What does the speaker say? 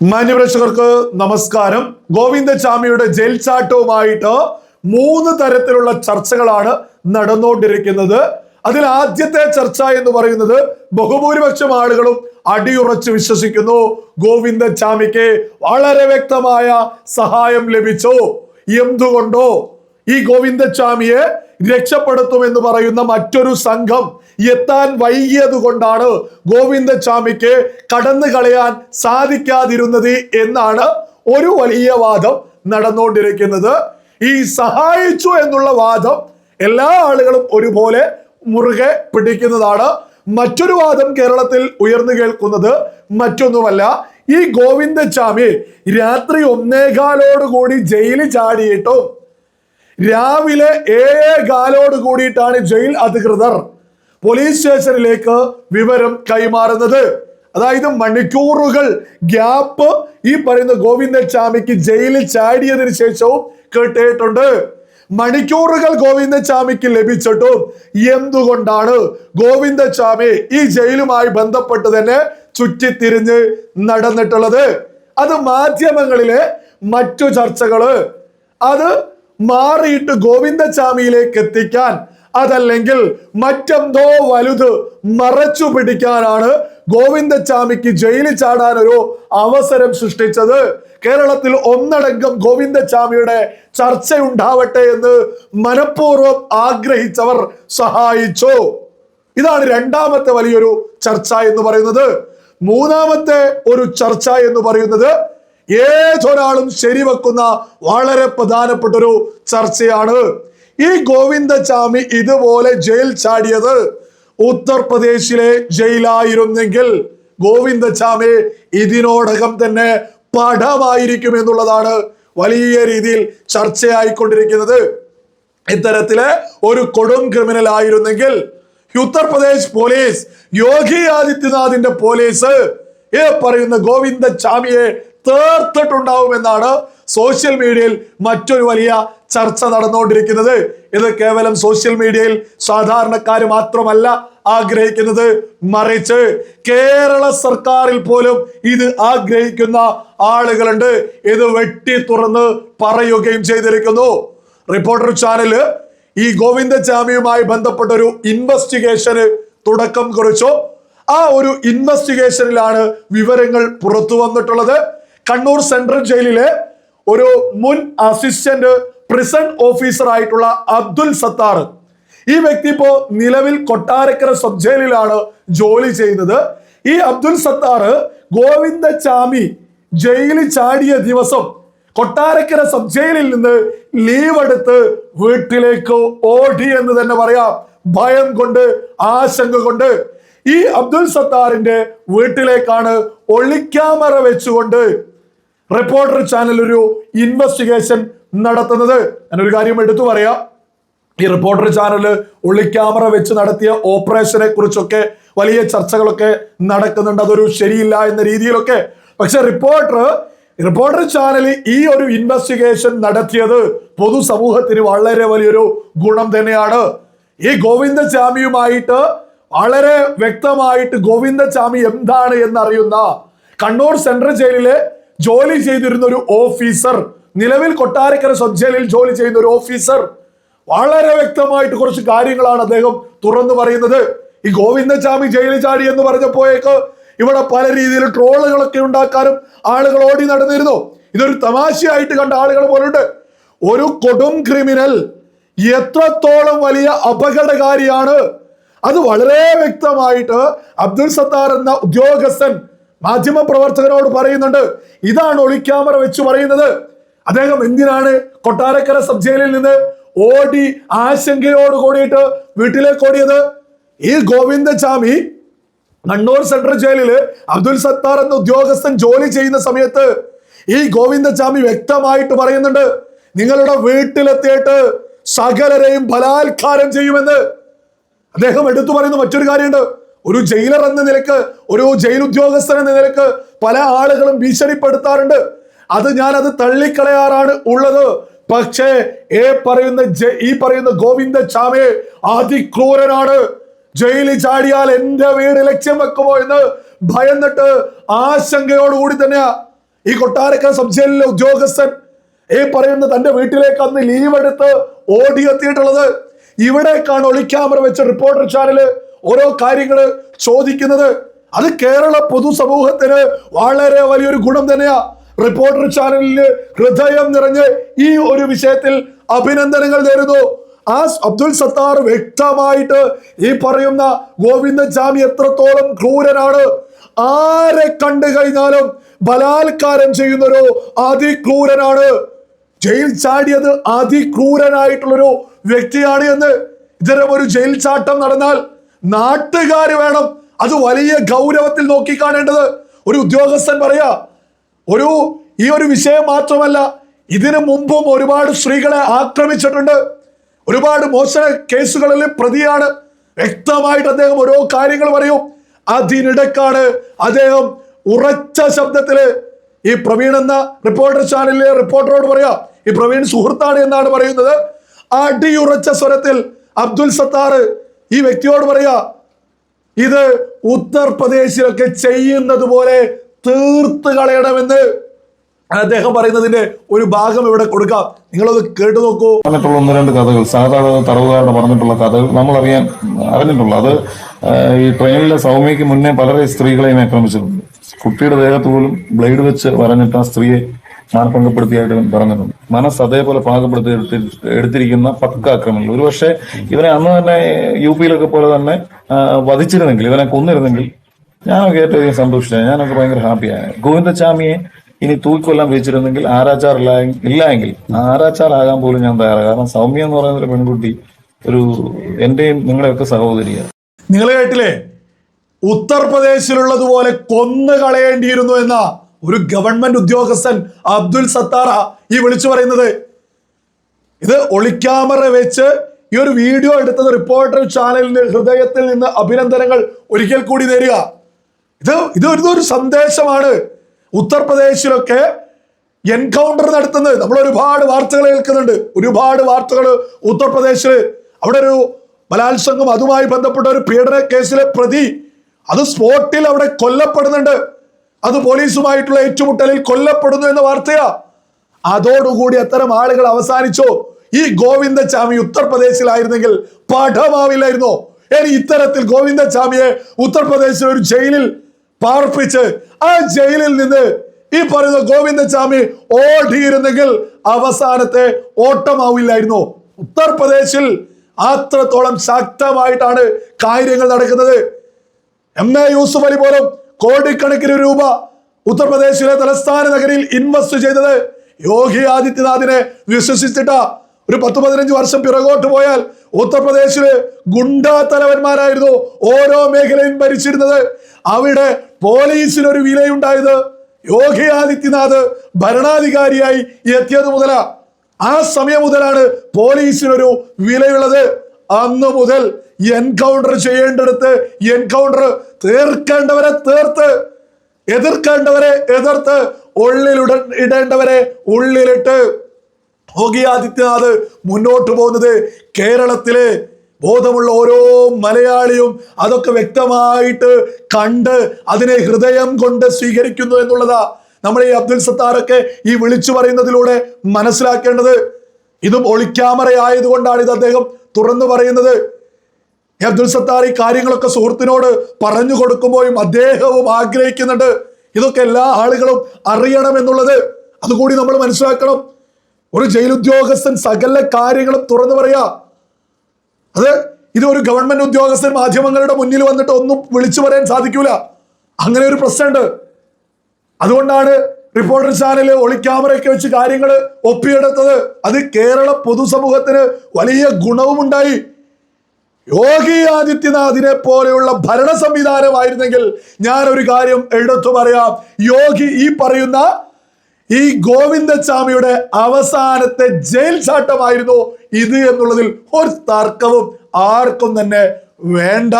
മാന്യപ്രേക്ഷകർക്ക് നമസ്കാരം. ഗോവിന്ദചാമിയുടെ ജയിൽ ചാട്ടവുമായിട്ട് മൂന്ന് തരത്തിലുള്ള ചർച്ചകളാണ് നടന്നുകൊണ്ടിരിക്കുന്നത്. അതിൽ ആദ്യത്തെ ചർച്ച എന്ന് പറയുന്നത് ബഹുഭൂരിപക്ഷം ആളുകളും അടിയുറച്ച് വിശ്വസിക്കുന്നു. ഗോവിന്ദചാമിക്ക് വളരെ വ്യക്തമായ സഹായം ലഭിച്ചു. എന്തുകൊണ്ടോ ഈ ഗോവിന്ദചാമിയെ രക്ഷപ്പെടുത്തുമെന്ന് പറയുന്ന മറ്റൊരു സംഘം എത്താൻ വൈകിയത് കൊണ്ടാണ് ഗോവിന്ദസ്വാമിക്ക് കടന്നു കളയാൻ സാധിക്കാതിരുന്നത് എന്നാണ് ഒരു വലിയ വാദം നടന്നുകൊണ്ടിരിക്കുന്നത്. ഈ സഹായിച്ചു എന്നുള്ള വാദം എല്ലാ ആളുകളും ഒരുപോലെ മുറുകെ പിടിക്കുന്നതാണ്. മറ്റൊരു വാദം കേരളത്തിൽ ഉയർന്നു കേൾക്കുന്നത് മറ്റൊന്നുമല്ല. ഈ ഗോവിന്ദസ്വാമി രാത്രി ഒന്നേകാലോടുകൂടി ജയിലിൽ ചാടിയിട്ടും രാവിലെ ഏഴേ കാലോട് കൂടിയിട്ടാണ് ജയിൽ അധികൃതർ പോലീസ് സ്റ്റേഷനിലേക്ക് വിവരം കൈമാറുന്നത്. അതായത് മണിക്കൂറുകൾ ഗ്യാപ്പ് ഈ പറയുന്ന ഗോവിന്ദചാമിക്ക് ജയിലിൽ ചാടിയതിനു ശേഷവും കേട്ടിട്ടുണ്ട്. മണിക്കൂറുകൾ ഗോവിന്ദചാമിക്ക് ലഭിച്ചിട്ടും എന്തുകൊണ്ടാണ് ഗോവിന്ദചാമി ഈ ജയിലുമായി ബന്ധപ്പെട്ട് തന്നെ ചുറ്റിത്തിരിഞ്ഞ് നടന്നിട്ടുള്ളത്? അത് മാധ്യമങ്ങളിലെ മറ്റു ചർച്ചകൾ അത് മാറിയിട്ട് ഗോവിന്ദസ്വാമിയിലേക്ക് എത്തിക്കാൻ അതല്ലെങ്കിൽ മറ്റെന്തോ വലുത് മറച്ചു പിടിക്കാനാണ് ഗോവിന്ദസ്വാമിക്ക് ജയിലിൽ ചാടാൻ ഒരു അവസരം സൃഷ്ടിച്ചത്. കേരളത്തിൽ ഒന്നടങ്കം ഗോവിന്ദസ്വാമിയുടെ ചർച്ചയുണ്ടാവട്ടെ എന്ന് മനഃപൂർവം ആഗ്രഹിച്ചവർ സഹായിച്ചു. ഇതാണ് രണ്ടാമത്തെ വലിയൊരു ചർച്ച എന്ന് പറയുന്നത്. മൂന്നാമത്തെ ഒരു ചർച്ച എന്ന് പറയുന്നത് ഏതൊരാളും ശരിവെക്കുന്ന വളരെ പ്രധാനപ്പെട്ട ഒരു ചർച്ചയാണ്. ഈ ഗോവിന്ദചാമി ഇതുപോലെ ജയിൽ ചാടിയത് ഉത്തർപ്രദേശിലെ ജയിലായിരുന്നെങ്കിൽ ഗോവിന്ദചാമി ഇതിനോടകം തന്നെ പടമായിരിക്കും എന്നുള്ളതാണ് വലിയ രീതിയിൽ ചർച്ചയായിക്കൊണ്ടിരിക്കുന്നത്. ഇത്തരത്തിലെ ഒരു കൊടും ക്രിമിനൽ ആയിരുന്നെങ്കിൽ ഉത്തർപ്രദേശ് പോലീസ് യോഗി ആദിത്യനാഥിന്റെ പോലീസ് ഈ പറയുന്ന ഗോവിന്ദ ചാമിയെ തീർത്തിട്ടുണ്ടാവുമെന്നാണ് സോഷ്യൽ മീഡിയയിൽ മറ്റൊരു വലിയ ചർച്ച നടന്നുകൊണ്ടിരിക്കുന്നത്. ഇത് കേവലം സോഷ്യൽ മീഡിയയിൽ സാധാരണക്കാർ മാത്രമല്ല ആഗ്രഹിക്കുന്നത് മറിച്ച് കേരള സർക്കാരിൽ പോലും ഇത് ആഗ്രഹിക്കുന്ന ആളുകളുണ്ട്. ഇത് വെട്ടി തുറന്ന് പറയുകയും ചെയ്തിരിക്കുന്നു. റിപ്പോർട്ടർ ചാനൽ ഈ ഗോവിന്ദചാമിയുമായി ബന്ധപ്പെട്ട ഒരു ഇൻവെസ്റ്റിഗേഷന് തുടക്കം കുറിച്ചു. ആ ഒരു ഇൻവെസ്റ്റിഗേഷനിലാണ് വിവരങ്ങൾ പുറത്തു വന്നിട്ടുള്ളത് കണ്ണൂർ സെൻട്രൽ ജയിലിലെ ഒരു മുൻ അസിസ്റ്റന്റ് പ്രിസൺ ഓഫീസർ ആയിട്ടുള്ള അബ്ദുൽ സത്താർ. ഈ വ്യക്തി ഇപ്പോ നിലവിൽ കൊട്ടാരക്കര സബ് ജയിലിലാണ് ജോലി ചെയ്യുന്നത്. ഈ അബ്ദുൽ സത്താർ ഗോവിന്ദചാമി ജയിലിൽ ചാടിയ ദിവസം കൊട്ടാരക്കര സബ് ജയിലിൽ നിന്ന് ലീവ് എടുത്ത് വീട്ടിലേക്ക് ഓടി എന്ന് തന്നെ പറയാം. ഭയം കൊണ്ട് ആശങ്ക കൊണ്ട്. ഈ അബ്ദുൽ സത്താറിന്റെ വീട്ടിലേക്കാണ് ഒളിക്യാമറ വെച്ചുകൊണ്ട് റിപ്പോർട്ടർ ചാനൽ ഒരു ഇൻവെസ്റ്റിഗേഷൻ നടത്തുന്നത്. ഞാനൊരു കാര്യം എടുത്തു പറയാം. ഈ റിപ്പോർട്ടർ ചാനൽ ഒളിക്യാമറ വെച്ച് നടത്തിയ ഓപ്പറേഷനെ കുറിച്ചൊക്കെ വലിയ ചർച്ചകളൊക്കെ നടക്കുന്നുണ്ട്. അതൊരു ശരിയില്ല എന്ന രീതിയിലൊക്കെ. പക്ഷെ റിപ്പോർട്ടർ റിപ്പോർട്ടർ ചാനൽ ഈ ഒരു ഇൻവെസ്റ്റിഗേഷൻ നടത്തിയത് പൊതുസമൂഹത്തിന് വളരെ വലിയൊരു ഗുണം തന്നെയാണ്. ഈ ഗോവിന്ദചാമിയുമായിട്ട് വളരെ വ്യക്തമായിട്ട് ഗോവിന്ദചാമി എന്താണ് എന്നറിയുന്ന കണ്ണൂർ സെൻട്രൽ ജയിലിലെ ജോലി ചെയ്തിരുന്ന ഒരു ഓഫീസർ നിലവിൽ കൊട്ടാരക്കര സബ് ജയിലിൽ ജോലി ചെയ്യുന്ന ഒരു ഓഫീസർ. വളരെ വ്യക്തമായിട്ട് കുറച്ച് കാര്യങ്ങളാണ് അദ്ദേഹം തുറന്നു പറയുന്നത്. ഈ ഗോവിന്ദസ്വാമി ജയിലിൽ ചാടി എന്ന് പറഞ്ഞപ്പോഴേക്ക് ഇവിടെ പല രീതിയിൽ ട്രോളുകളൊക്കെ ഉണ്ടാക്കാനും ആളുകൾ ഓടി നടന്നിരുന്നു. ഇതൊരു തമാശയായിട്ട് കണ്ട ആളുകൾ പോലുണ്ട്. ഒരു കൊടും ക്രിമിനൽ എത്രത്തോളം വലിയ അപകടകാരിയാണ്. അത് വളരെ വ്യക്തമായിട്ട് അബ്ദുൽ സത്താർ എന്ന ഉദ്യോഗസ്ഥൻ മാധ്യമ പ്രവർത്തകരോട് പറയുന്നുണ്ട്. ഇതാണ് ഒളിക്യാമറ വെച്ച് പറയുന്നത്. അദ്ദേഹം എന്തിനാണ് കൊട്ടാരക്കര സബ് ജയിലിൽ നിന്ന് ഓടി ആശങ്കയോട് കൂടിയിട്ട് വീട്ടിലേക്ക് ഓടിയത്? ഈ ഗോവിന്ദചാമി കണ്ണൂർ സെൻട്രൽ ജയിലിൽ അബ്ദുൽ സത്താർ എന്ന ഉദ്യോഗസ്ഥൻ ജോലി ചെയ്യുന്ന സമയത്ത് ഈ ഗോവിന്ദചാമി വ്യക്തമായിട്ട് പറയുന്നുണ്ട് നിങ്ങളുടെ വീട്ടിലെത്തിയിട്ട് സകലരെയും ബലാത്കാരം ചെയ്യുമെന്ന്. അദ്ദേഹം എടുത്തു പറയുന്ന മറ്റൊരു കാര്യമുണ്ട് ഒരു ജയിലർ എന്ന നിലയ്ക്ക് ഒരു ജയിൽ ഉദ്യോഗസ്ഥൻ എന്ന നിലയ്ക്ക് പല ആളുകളും ഭീഷണിപ്പെടുത്താറുണ്ട്. അത് ഞാൻ അത് തള്ളിക്കളയാറാണ് ഉള്ളത്. പക്ഷേ ഏ പറയുന്ന ഈ പറയുന്ന ഗോവിന്ദ ചാമേ അതിക്രൂരനാണ്. ജയിലിൽ ചാടിയാൽ എന്റെ വീട് ലക്ഷ്യം വെക്കുമോ എന്ന് ഭയന്നിട്ട് ആശങ്കയോടുകൂടി തന്നെയാ ഈ കൊട്ടാരക്കര സബ് ജയിലിലെ ഉദ്യോഗസ്ഥൻ ഈ പറയുന്ന തന്റെ വീട്ടിലേക്ക് അന്ന് ലീവ് എടുത്ത് ഓടിയെത്തിയിട്ടുള്ളത്. ഇവിടേക്കാണ് ഒളിക്യാമറ വെച്ച് റിപ്പോർട്ടർ ചാനൽ ഓരോ കാര്യങ്ങൾ ചോദിക്കുന്നത് അത് കേരള പൊതുസമൂഹത്തിന് വളരെ വലിയൊരു ഗുണം തന്നെയാ. റിപ്പോർട്ടർ ചാനലിൽ ഹൃദയം നിറഞ്ഞ് ഈ ഒരു വിഷയത്തിൽ അഭിനന്ദനങ്ങൾ നേരുന്നു. ആ അബ്ദുൽ സത്താർ വ്യക്തമായിട്ട് ഈ പറയുന്ന ഗോവിന്ദജാമി എത്രത്തോളം ക്രൂരനാണ്. ആരെ കണ്ടു കഴിഞ്ഞാലും ബലാത്കാരം ചെയ്യുന്നൊരു അതിക്രൂരനാണ്. ജയിൽ ചാടിയത് അതിക്രൂരനായിട്ടുള്ളൊരു വ്യക്തിയാണ് എന്ന്. ഇത്തരം ഒരു ജയിൽ ചാട്ടം നടന്നാൽ നാട്ടുകാർ വേണം അത് വലിയ ഗൗരവത്തിൽ നോക്കിക്കാണേണ്ടത്. ഒരു ഉദ്യോഗസ്ഥൻ പറയാ ഒരു ഈ ഒരു വിഷയം മാത്രമല്ല ഇതിനു മുമ്പും ഒരുപാട് സ്ത്രീകളെ ആക്രമിച്ചിട്ടുണ്ട്. ഒരുപാട് മോശന കേസുകളിൽ പ്രതിയാണ്. വ്യക്തമായിട്ട് അദ്ദേഹം ഓരോ കാര്യങ്ങൾ പറയും. അതിനിടക്കാണ് അദ്ദേഹം ഉറച്ച ശബ്ദത്തിൽ ഈ പ്രവീൺ എന്ന റിപ്പോർട്ടർ ചാനലിലെ റിപ്പോർട്ടറോട് പറയാ ഈ പ്രവീൺ സുഹൃത്താണ് എന്നാണ് പറയുന്നത്. അടിയുറച്ച സ്വരത്തിൽ അബ്ദുൽ സത്താർ ഈ വ്യക്തിയോട് പറയാ ഇത് ഉത്തർപ്രദേശിലൊക്കെ ചെയ്യുന്നത് പോലെ തീർത്ത് കളയണമെന്ന് അദ്ദേഹം പറയുന്നതിന്റെ ഒരു ഭാഗം ഇവിടെ കൊടുക്കാം. നിങ്ങളത് കേട്ടു നോക്കൂ. പറഞ്ഞിട്ടുള്ള ഒന്ന് രണ്ട് കഥകൾ സാധാരണ തറവുകാരുടെ പറഞ്ഞിട്ടുള്ള കഥകൾ നമ്മൾ അറിയാൻ അറിഞ്ഞിട്ടുള്ള അത് ഈ ട്രെയിനിലെ സൗമ്യക്ക് മുന്നേ പലരെ സ്ത്രീകളെയും ആക്രമിച്ചിട്ടുണ്ട്. കുട്ടിയുടെ ദേഹത്ത് പോലും ബ്ലേഡ് വെച്ച് വരഞ്ഞിട്ട് ആ സ്ത്രീയെ മാനഭംഗപ്പെടുത്തിയായിട്ട് പറഞ്ഞിട്ടുണ്ട്. മനസ്സ് അതേപോലെ പാകപ്പെടുത്തി എടുത്തിരിക്കുന്ന പക്ക ആക്രമണങ്ങൾ. ഒരുപക്ഷെ ഇവനെ അന്ന് തന്നെ യു പിയിലൊക്കെ പോലെ തന്നെ വധിച്ചിരുന്നെങ്കിൽ ഇവനെ കൊന്നിരുന്നെങ്കിൽ ഞാനൊക്കെ ഏറ്റവും അധികം സന്തോഷിച്ചു ഞാനൊക്കെ ഭയങ്കര ഹാപ്പിയായ ഗോവിന്ദസ്വാമിയെ ഇനി തൂക്കൊല്ലാൻ വെച്ചിരുന്നെങ്കിൽ ആരാച്ചാർ ഇല്ല എങ്കിൽ ആരാച്ചാർ ആകാൻ പോലും ഞാൻ തയ്യാറാണ്. കാരണം സൗമ്യ എന്ന് പറയുന്ന ഒരു പെൺകുട്ടി ഒരു എന്റെയും നിങ്ങളുടെയൊക്കെ സഹോദരിയാണ്. നിങ്ങൾ കേട്ടില്ലേ ഉത്തർപ്രദേശിലുള്ളതുപോലെ കൊന്നു കളയേണ്ടിയിരുന്നു എന്ന ഒരു ഗവൺമെന്റ് ഉദ്യോഗസ്ഥൻ അബ്ദുൽ സത്താറ ഈ വിളിച്ചു പറയുന്നത്. ഇത് ഒളിക്യാമറ വെച്ച് ഈ ഒരു വീഡിയോ എടുത്തത് റിപ്പോർട്ടർ ചാനലിന് ഹൃദയത്തിൽ നിന്ന് അഭിനന്ദനങ്ങൾ ഒരിക്കൽ കൂടി നേരുക. ഇത് ഇത് ഒരു സന്ദേശമാണ്. ഉത്തർപ്രദേശിലൊക്കെ എൻകൗണ്ടർ നടത്തുന്നത്. നമ്മൾ ഒരുപാട് വാർത്തകൾ കേൾക്കുന്നുണ്ട്. ഒരുപാട് വാർത്തകൾ ഉത്തർപ്രദേശിൽ അവിടെ ഒരു ബലാത്സംഗം അതുമായി ബന്ധപ്പെട്ട ഒരു പീഡന കേസിലെ പ്രതി അത് സ്പോട്ടിൽ അവിടെ കൊല്ലപ്പെടുന്നുണ്ട്. അത് പോലീസുമായിട്ടുള്ള ഏറ്റുമുട്ടലിൽ കൊല്ലപ്പെടുന്നു എന്ന വാർത്തയാ. അതോടുകൂടി അത്തരം ആളുകൾ അവസാനിച്ചോ? ഈ ഗോവിന്ദചാമി ഉത്തർപ്രദേശിലായിരുന്നെങ്കിൽ പാഠമാവില്ലായിരുന്നോ? ഇനി ഇത്തരത്തിൽ ഗോവിന്ദചാമിയെ ഉത്തർപ്രദേശിലെ ഒരു ജയിലിൽ പാർപ്പിച്ച് ആ ജയിലിൽ നിന്ന് ഈ പറയുന്ന ഗോവിന്ദചാമി ഓടിയിരുന്നെങ്കിൽ അവസാനത്തെ ഓട്ടമാവില്ലായിരുന്നോ? ഉത്തർപ്രദേശിൽ അത്രത്തോളം ശക്തമായിട്ടാണ് കാര്യങ്ങൾ നടക്കുന്നത്. എം എ യൂസുഫ് അലി പോലും കോടിക്കണക്കിന് രൂപ ഉത്തർപ്രദേശിലെ തലസ്ഥാന നഗരിയിൽ ഇൻവെസ്റ്റ് ചെയ്തത് യോഗി ആദിത്യനാഥിനെ വിശ്വസിച്ചിട്ട ഒരു പത്ത് പതിനഞ്ച് വർഷം പിറകോട്ട് പോയാൽ ഉത്തർപ്രദേശിൽ ഗുണ്ടാ തലവന്മാരായിരുന്നു ഓരോ മേഖലയും ഭരിച്ചിരുന്നത്. അവിടെ പോലീസിനൊരു വിലയുണ്ടായത് യോഗി ആദിത്യനാഥ് ഭരണാധികാരിയായി എത്തിയത് മുതലാ. ആ സമയം മുതലാണ് പോലീസിനൊരു വിലയുള്ളത്. അന്ന് മുതൽ എൻകൗണ്ടർ ചെയ്യേണ്ടടുത്ത് എൻകൗണ്ടർ തീർക്കേണ്ടവരെ തീർത്ത് എതിർക്കേണ്ടവരെ എതിർത്ത് ഉള്ളിലുട ഇടേണ്ടവരെ ഉള്ളിലിട്ട്. യോഗി ആദിത്യനാഥ് മുന്നോട്ട് പോകുന്നത് കേരളത്തിലെ ബോധമുള്ള ഓരോ മലയാളിയും അതൊക്കെ വ്യക്തമായിട്ട് കണ്ട് അതിനെ ഹൃദയം കൊണ്ട് സ്വീകരിക്കുന്നു എന്നുള്ളതാ നമ്മൾ ഈ അബ്ദുൽ സത്താറൊക്കെ ഈ വിളിച്ചു പറയുന്നതിലൂടെ മനസ്സിലാക്കേണ്ടത്. ഇതും ഒളിക്യാമറ ആയതുകൊണ്ടാണ് ഇത് അദ്ദേഹം തുറന്നു പറയുന്നത്. അബ്ദുൽ സത്താർ ഈ കാര്യങ്ങളൊക്കെ സുഹൃത്തിനോട് പറഞ്ഞു കൊടുക്കുമ്പോഴും അദ്ദേഹവും ആഗ്രഹിക്കുന്നുണ്ട്. ഇതൊക്കെ എല്ലാ ആളുകളും അറിയണം എന്നുള്ളത്. അതുകൂടി നമ്മൾ മനസ്സിലാക്കണം. ഒരു ജയിലുദ്യോഗസ്ഥൻ സകല കാര്യങ്ങളും തുറന്നു പറയാ. അത് ഇത് ഒരു ഗവൺമെന്റ് ഉദ്യോഗസ്ഥൻ മാധ്യമങ്ങളുടെ മുന്നിൽ വന്നിട്ട് ഒന്നും വിളിച്ചു പറയാൻ സാധിക്കൂല. അങ്ങനെ ഒരു പ്രശ്നമുണ്ട്. അതുകൊണ്ടാണ് റിപ്പോർട്ടർ ചാനൽ ഒളിക്യാമറയൊക്കെ വെച്ച് കാര്യങ്ങൾ ഒപ്പിയെടുത്തത് അത് കേരള പൊതുസമൂഹത്തിന് വലിയ ഗുണവുമുണ്ടായി. യോഗി ആദിത്യനാഥിനെ പോലെയുള്ള ഭരണ സംവിധാനമായിരുന്നെങ്കിൽ ഞാൻ ഒരു കാര്യം എടുത്തു പറയാം. യോഗി ഈ പറയുന്ന ഈ ഗോവിന്ദസ്വാമിയുടെ അവസാനത്തെ ജയിൽ ചാട്ടമായിരുന്നു ഇത് എന്നുള്ളതിൽ ഒരു തർക്കവും ആർക്കും തന്നെ വേണ്ട.